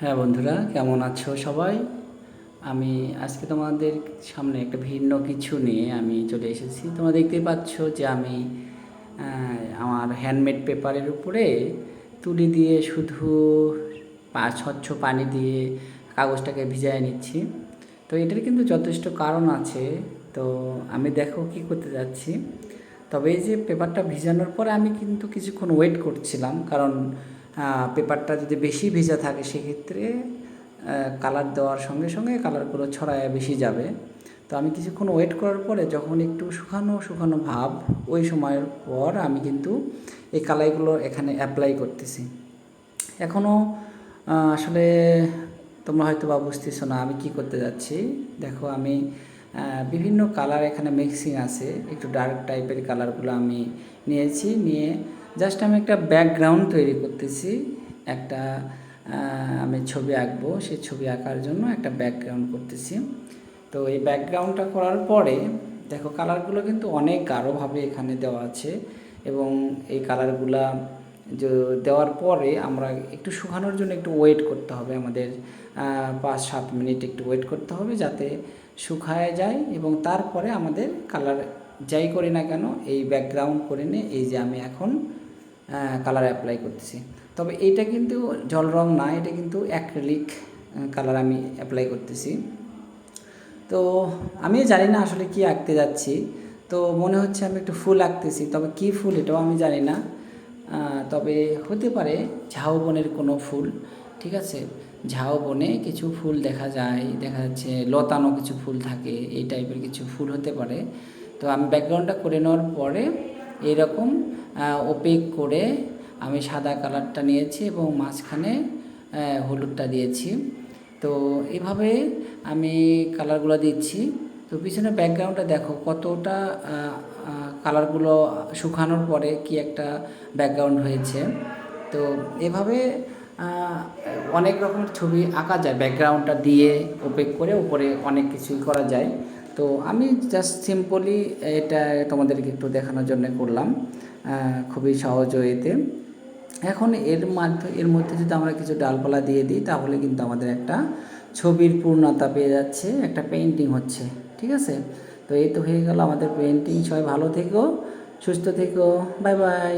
হ্যাঁ বন্ধুরা, কেমন আছো সবাই? আমি আজকে তোমাদের সামনে একটা ভিন্ন কিছু নিয়ে আমি চলে এসেছি। তোমরা দেখতেই পাচ্ছ যে আমি আমার হ্যান্ডমেড পেপারের উপরে তুলি দিয়ে শুধু পা, স্বচ্ছ পানি দিয়ে কাগজটাকে ভিজায় নিচ্ছি। তো এটার কিন্তু যথেষ্ট কারণ আছে। তো আমি দেখো কি করতে যাচ্ছি। তবে এই যে পেপারটা ভিজানোর পরে আমি কিন্তু কিছুক্ষণ ওয়েট করছিলাম, কারণ পেপারটা যদি বেশি ভেজা থাকে সেক্ষেত্রে কালার দেওয়ার সঙ্গে সঙ্গে কালারগুলো ছড়ায় বেশি যাবে। তো আমি কিছুক্ষণ ওয়েট করার পরে যখন একটু শুকানো শুকানো ভাব, ওই সময়ের পর আমি কিন্তু এই কালারগুলো এখানে অ্যাপ্লাই করতেছি। এখনও আসলে তোমরা হয়তো বা বুঝতেছো না আমি কি করতে যাচ্ছি। দেখো আমি বিভিন্ন কালার এখানে মিক্সিং আছে। একটু ডার্ক টাইপের কালারগুলো আমি নিয়েছি, নিয়ে জাস্ট আমি একটা ব্যাকগ্রাউন্ড তৈরি করতেছি। একটা আমি ছবি আঁকবো। সেই ছবি আঁকার জন্য একটা ব্যাকগ্রাউন্ড করতেছি। তো এই ব্যাকগ্রাউন্ডটা করার পরে, দেখো কালারগুলো কিন্তু অনেক গাঢ়ভাবে এখানে দেওয়া আছে। এবং এই কালারগুলা দেওয়ার পরে আমরা একটু শুকানোর জন্য একটু ওয়েট করতে হবে। আমাদের পাঁচ সাত মিনিট একটু ওয়েট করতে হবে যাতে শুকায় যায় এবং তারপরে আমাদের কালার যাই করি না কেন, এই ব্যাকগ্রাউন্ড করে নিয়ে এই যে আমি এখন কালার অ্যাপ্লাই করতেছি। তবে এইটা কিন্তু জল রং না, এটা কিন্তু অ্যাক্রিলিক কালার আমি অ্যাপ্লাই করতেছি। তো আমি জানি না আসলে কি আঁকতে যাচ্ছি। তো মনে হচ্ছে আমি একটু ফুল আঁকতেছি, তবে কি ফুল এটাও আমি জানি না। তবে হতে পারে ঝাউবনের কোনো ফুল, ঠিক আছে? ঝাউবনে কিছু ফুল দেখা যায়, দেখা যাচ্ছে লতানো কিছু ফুল থাকে, এই টাইপের কিছু ফুল হতে পারে। তো আমি ব্যাকগ্রাউন্ডটা করে নেওয়ার পরে এইরকম ওপেক করে আমি সাদা কালারটা নিয়েছি এবং মাঝখানে হলুদটা দিয়েছি। তো এভাবে আমি কালারগুলো দিচ্ছি। তো পিছনে ব্যাকগ্রাউন্ডটা দেখো, কতটা কালারগুলো শুকানোর পরে কি একটা ব্যাকগ্রাউন্ড হয়েছে। তো এভাবে অনেক রকমের ছবি আঁকা যায় ব্যাকগ্রাউন্ডটা দিয়ে ওপেক করে উপরে অনেক কিছুই করা যায়। তো আমি জাস্ট সিম্পলি এটা তোমাদেরকে একটু দেখানোর জন্য করলাম খুবই সহজ ওয়েতে। এখন এর মাধ্যমে এর মধ্যে যদি আমরা কিছু ডালপালা দিয়ে দিই, তাহলে কিন্তু আমাদের একটা ছবির পূর্ণতা পেয়ে যাচ্ছে, একটা পেন্টিং হচ্ছে, ঠিক আছে? তো এই তো হয়ে গেল আমাদের পেন্টিং সবাই ভালো থেকো, সুস্থ থেকো বাই বাই